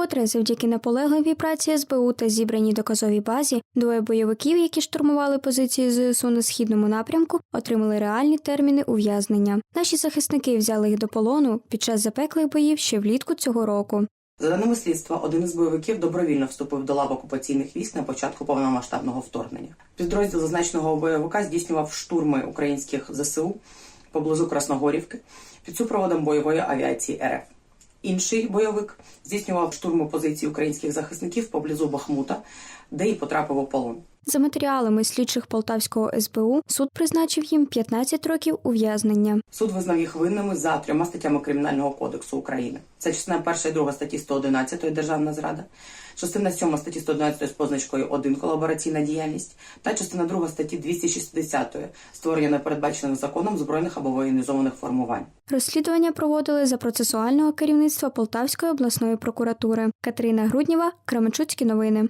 Вкотре, завдяки наполегливій праці СБУ та зібраній доказовій базі, двоє бойовиків, які штурмували позиції ЗСУ на східному напрямку, отримали реальні терміни ув'язнення. Наші захисники взяли їх до полону під час запеклих боїв ще влітку цього року. За даними слідства, один із бойовиків добровільно вступив до лав окупаційних військ на початку повномасштабного вторгнення. Підрозділ зазначеного бойовика здійснював штурми українських ЗСУ поблизу Красногорівки під супроводом бойової авіації РФ. Інший бойовик здійснював штурму позиції українських захисників поблизу Бахмута, де і потрапив у полон. За матеріалами слідчих Полтавського СБУ суд призначив їм 15 років ув'язнення. Суд визнав їх винними за трьома статтями Кримінального кодексу України. Це частина 1 і 2 статті 111 Державна зрада, частина 7 статті 111 з позначкою 1 колабораційна діяльність та частина 2 статті 260 створення непередбачених законом збройних або воєнізованих формувань. Розслідування проводили за процесуального керівництва Полтавської обласної прокуратури. Катерина Груднєва, Кременчуцькі новини.